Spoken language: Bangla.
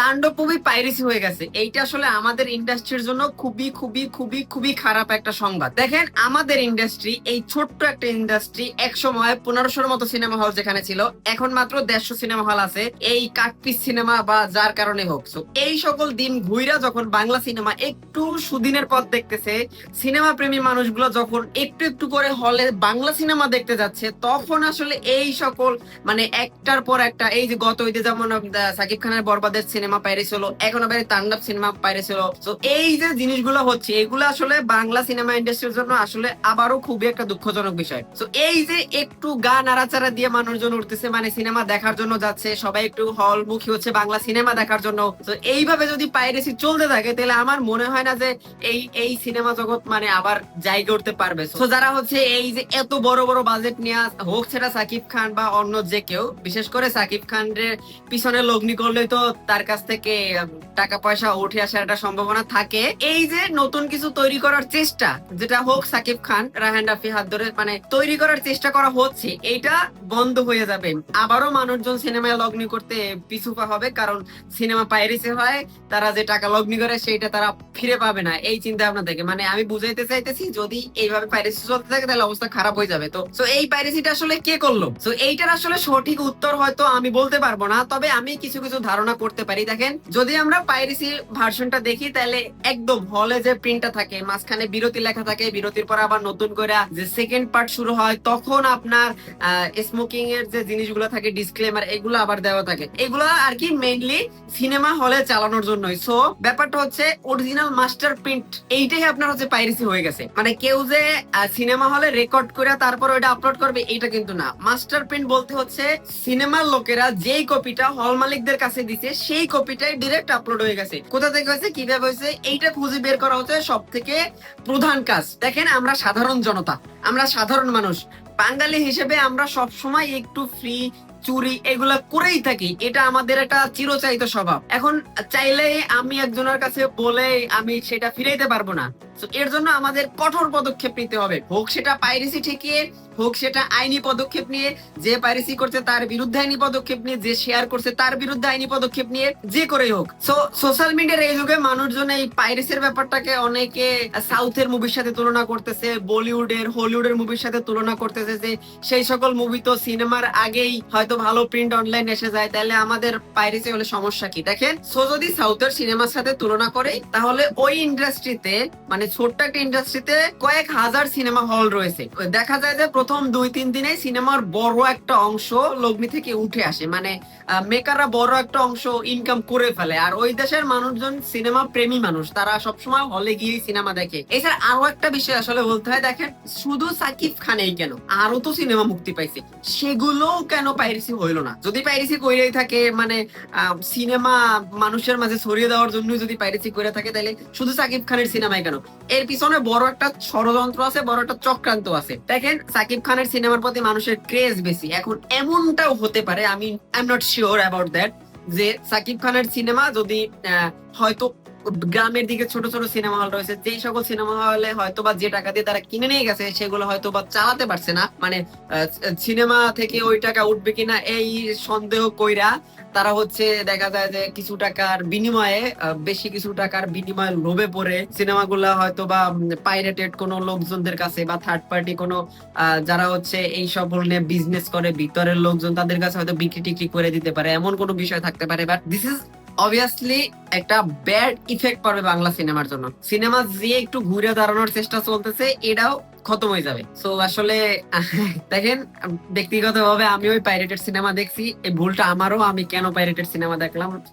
তাণ্ডব মুভি পাইরেসি হয়ে গেছে। এইটা আসলে আমাদের ইন্ডাস্ট্রির জন্য খুবই খুবই খুবই খুবই খারাপ একটা সংবাদ। দেখেন, আমাদের ইন্ডাস্ট্রি, এই ছোট্ট একটা ইন্ডাস্ট্রি এক সময় পনেরোশোর মতো সিনেমা হল যেখানে ছিল, এখন মাত্র দেড়শো সিনেমা হল আছে, এই কাকপিস সিনেমা বা যার কারণে হোক। এই সকল দিন ঘুইরা যখন বাংলা সিনেমা একটু সুদিনের পথ দেখতেছে, সিনেমা প্রেমী মানুষগুলো যখন একটু একটু করে হলে বাংলা সিনেমা দেখতে যাচ্ছে, তখন আসলে এই সকল মানে একটার পর একটা, এই যে গত ঈদে যেমন সাকিব খানের বরবাদের সিনেমা পাইরেস হলো এখন এই তাণ্ডব সিনেমা পাইরেস হলো তো এই যে জিনিসগুলো হচ্ছে, এগুলো আসলে বাংলা সিনেমা ইন্ডাস্ট্রির জন্য আসলে আবারও খুবই একটা দুঃখজনক বিষয়। তো এই যে একটু গা নাড়াচাড়া দিয়ে মানুষজন উঠতেছে মানে সিনেমা দেখার জন্য যাচ্ছে, সবাই একটু হল মুখী হচ্ছে বাংলা সিনেমা দেখার জন্য। তো এইভাবে যদি পাইরেসি চলতে থাকে, তাহলে আমার মনে হয় না যে এই এই সিনেমা জগৎ মানে আবার জায়গা উঠতে পারবে। তো যারা হচ্ছে এই যে এত বড় বড় বাজেট নিয়ে হোক সেটা সাকিব খান বা অন্য যে কেউ, বিশেষ করে সাকিব খানের পিছনে লগ্নি করলে তো তার কাছ থেকে টাকা পয়সা উঠে আসার একটা সম্ভাবনা থাকে। এই যে নতুন কিছু তৈরি করার চেষ্টা, যেটা হোক সাকিব খান রাহান রাফি হাত ধরে মানে তৈরি করার চেষ্টা করা হচ্ছে, এইটা বন্ধ হয়ে যাবে। আবারও মানুষজন সিনেমায় লগ্নি করতে পিছুপা হবে, কারণ সিনেমা পাইরেসি হয়, তারা যে টাকা লগ্নি করে, সেইটা তারা ফিরে পাবে না। এই চিন্তা ভাবনা থেকে। মানে আমি বুঝাইতে চাইতেছি, যদি এইভাবে পাইরেসি চলতে থাকে, তাহলে অবস্থা খারাপ হয়ে যাবে। তো তো এই পাইরেসিটা আসলে কে করল? তো এইটার আসলে সঠিক উত্তর হয়তো আমি বলতে পারব না, তবে আমি কিছু কিছু ধারণা করতে পারি। দেখেন, যদি আমরা পাইরেসি ভার্সনটা দেখি, তাহলে একদম হলে যে প্রিন্টটা থাকে, মাঝখানে বিরতি লেখা থাকে, বিরতির পর আবার নতুন করে যে সেকেন্ড পার্ট শুরু হয়, তখন আপনার স্মোকিং এর যে জিনিসগুলো থাকে ডিসক্লেমার এগুলো আবার দেওয়া থাকে। এগুলো আর কি মেইনলি সিনেমা হলে চালানোর জন্যই। সো ব্যাপারটা হচ্ছে অরিজিনাল মাস্টার প্রিন্ট এইটাই আপনার হচ্ছে পাইরেসি হয়ে গেছে। মানে কেউ যে সিনেমা হলে রেকর্ড করে তারপর ওইটা আপলোড করবে এটা কিন্তু না। মাস্টার প্রিন্ট বলতে হচ্ছে সিনেমার লোকেরা যেই কপিটা হল মালিকদের কাছে দিছে, সেই কপিটাই ডিরেক্ট আপলোড হয়ে গেছে। কোথা থেকে হয়েছে? কীভাবে হয়েছে? এইটা খুঁজে বের করা হচ্ছে সব থেকে প্রধান কাজ। দেখেন, আমরা সাধারণ জনতা, আমরা সাধারণ মানুষ। বাঙালি হিসেবে আমরা সব সময় একটু ফ্রি চুরি এগুলা করেই থাকি। এটা আমাদের একটা চিরচাহিত স্বভাব। এখন চাইলে আমি একজনের কাছে বলে আমি সেটা ফিরাইতে পারব না। এর জন্য আমাদের কঠোর পদক্ষেপ নিতে হবে। হোক সেটা পাইরেসি ঠেকিয়ে, হোক সেটা আইনি পদক্ষেপ নিয়ে, যে পাইরেসি করছে তার বিরুদ্ধে আইনি পদক্ষেপ নিয়ে, যে শেয়ার করছে তার বিরুদ্ধে আইনি পদক্ষেপ নিয়ে, যে করেই হোক। সো সোশ্যাল মিডিয়ার এই যুগে মানুষজন এই পাইরেসির ব্যাপারটাকে অনেকে সাউথের মুভির সাথে তুলনা করতেছে বলিউডের হলিউডের মুভির সাথে তুলনা করতেছে যে, সেই সকল মুভি তো সিনেমার আগেই হয়তো ভালো প্রিন্ট অনলাইন এসে যায়, তাহলে আমাদের পাইরেসি হলে সমস্যা কি? দেখেন সো যদি সাউথের সিনেমার সাথে তুলনা করে তাহলে ওই ইন্ডাস্ট্রিতে মানে ছোট্ট একটা ইন্ডাস্ট্রিতে কয়েক হাজার সিনেমা হল রয়েছে। দেখা যায় যে প্রথম দুই, তিন দিনে সিনেমার বড় একটা অংশ লগ্নি থেকে উঠে আসে। মানে মেকাররা বড় একটা অংশ ইনকাম করে ফেলে। আর ওই দেশের মানুষজন সিনেমা প্রেমী মানুষ। তারা সবসময় হলে গিয়ে সিনেমা দেখে। এছাড়া আরও একটা বিষয় আসলে বলতে হয়, দেখেন, শুধু সাকিব খানেই কেন? আরও তো সিনেমা মুক্তি পাইছে। সেগুলো কেন পাইরেসি হইল না? যদি পাইরেসি কইরেই থাকে মানে সিনেমা মানুষের মাঝে ছড়িয়ে দেওয়ার জন্য যদি পাইরেসি করে থাকে তাহলে শুধু সাকিব খানের সিনেমায় কেন? এর পিছনে বড় একটা ষড়যন্ত্র আছে, বড় একটা চক্রান্ত আছে। দেখেন, সাকিব খানের সিনেমার প্রতি মানুষের ক্রেজ বেশি। এখন এমনটাও হতে পারে আমি I am not sure about that যে সাকিব খানের সিনেমা যদি হয়তো গ্রামের দিকে ছোট ছোট সিনেমা হল রয়েছে, যেই সকল সিনেমা হলে হয়তো বা যে টাকা দিয়ে তারা কিনে নিয়ে গেছে, সেগুলো হয়তো বা চালাতে পারছে না। মানে সিনেমা থেকে ওই টাকা উঠবে কিনা এই সন্দেহ কইরা তারা হচ্ছে দেখা যায় যে কিছু টাকার বিনিময়ে বেশি কিছু টাকার বিনিময়ে লোভে পড়ে। সিনেমাগুলা হয়তো বা পাইরেটেড কোনো লোকজনদের কাছে বা থার্ড পার্টি কোনো যারা হচ্ছে এই সব নিয়ে বিজনেস করে, ভিতরের লোকজন তাদের কাছে হয়তো বিক্রি টিক্রি করে দিতে পারে, এমন কোনো বিষয় থাকতে পারে। বাট দিস ইজ অবভিয়াসলি একটা ব্যাড ইফেক্ট পড়বে বাংলা সিনেমার জন্য। সিনেমা যে একটু ঘুরে দাঁড়ানোর চেষ্টা চলতেছে, এটাও খতম হয়ে যাবে। সো আসলে, দেখেন, ব্যক্তিগতভাবে আমি ওই পাইরেটেড সিনেমা দেখছি, এই ভুলটা আমারও, আমি কেন পাইরেটেড সিনেমা দেখলাম?